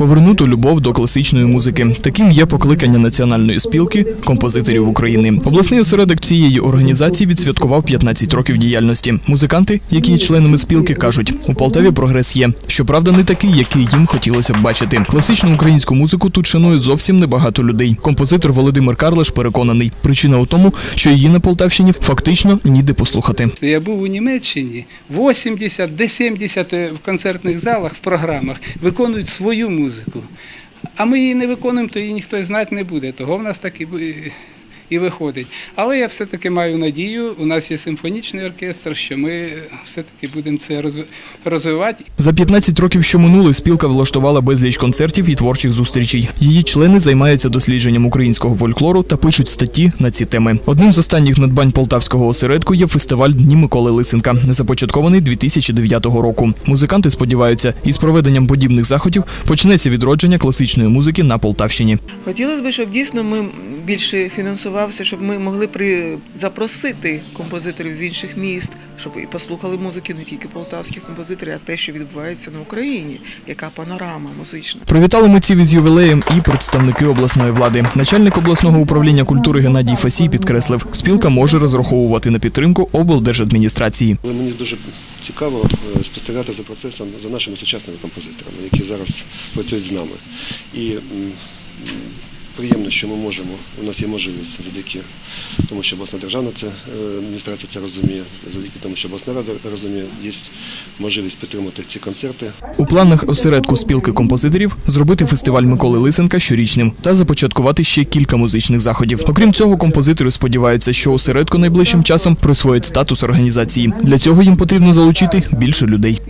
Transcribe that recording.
Повернути любов до класичної музики. Таким є покликання Національної спілки композиторів України. Обласний осередок цієї організації відсвяткував 15 років діяльності. Музиканти, які є членами спілки, кажуть, у Полтаві прогрес є. Щоправда, не такий, який їм хотілося б бачити. Класичну українську музику тут шанує зовсім небагато людей. Композитор Володимир Карлаш переконаний. Причина у тому, що її на Полтавщині фактично ніде послухати. Я був у Німеччині 80, де 70 в концертних залах, в програмах виконують свою музику. А ми її не виконуємо, то її ніхто і знати не буде. Того в нас так і, виходить. Але я все-таки маю надію, у нас є симфонічний оркестр, що ми все-таки будемо це розви- розвивати. За 15 років, що минули, спілка влаштувала безліч концертів і творчих зустрічей. Її члени займаються дослідженням українського фольклору та пишуть статті на ці теми. Одним з останніх надбань полтавського осередку є фестиваль Дні Миколи Лисенка, започаткований 2009 року. Музиканти сподіваються, із проведенням подібних заходів почнеться відродження класичної музики на Полтавщині. Хотілося б, щоб дійсно ми більше фінансувався, щоб ми могли при запросити композиторів з інших міст, щоб і послухали музики не тільки полтавських композиторів, а те, що відбувається на Україні, яка панорама музична. Привітали митців із ювілеєм і представники обласної влади. Начальник обласного управління культури Геннадій Фасій підкреслив, спілка може розраховувати на підтримку облдержадміністрації. Але мені дуже цікаво е, спостерігати за процесом за нашими сучасними композиторами, які зараз працюють з нами. І приємно, що ми можемо, у нас є можливість завдяки тому, що обласна державна це, е, адміністрація це розуміє, завдяки тому, що обласна рада розуміє, є можливість підтримати ці концерти. У планах осередку спілки композиторів зробити фестиваль Миколи Лисенка щорічним та започаткувати ще кілька музичних заходів. Окрім цього, композитори сподіваються, що осередку найближчим часом присвоїть статус організації. Для цього їм потрібно залучити більше людей.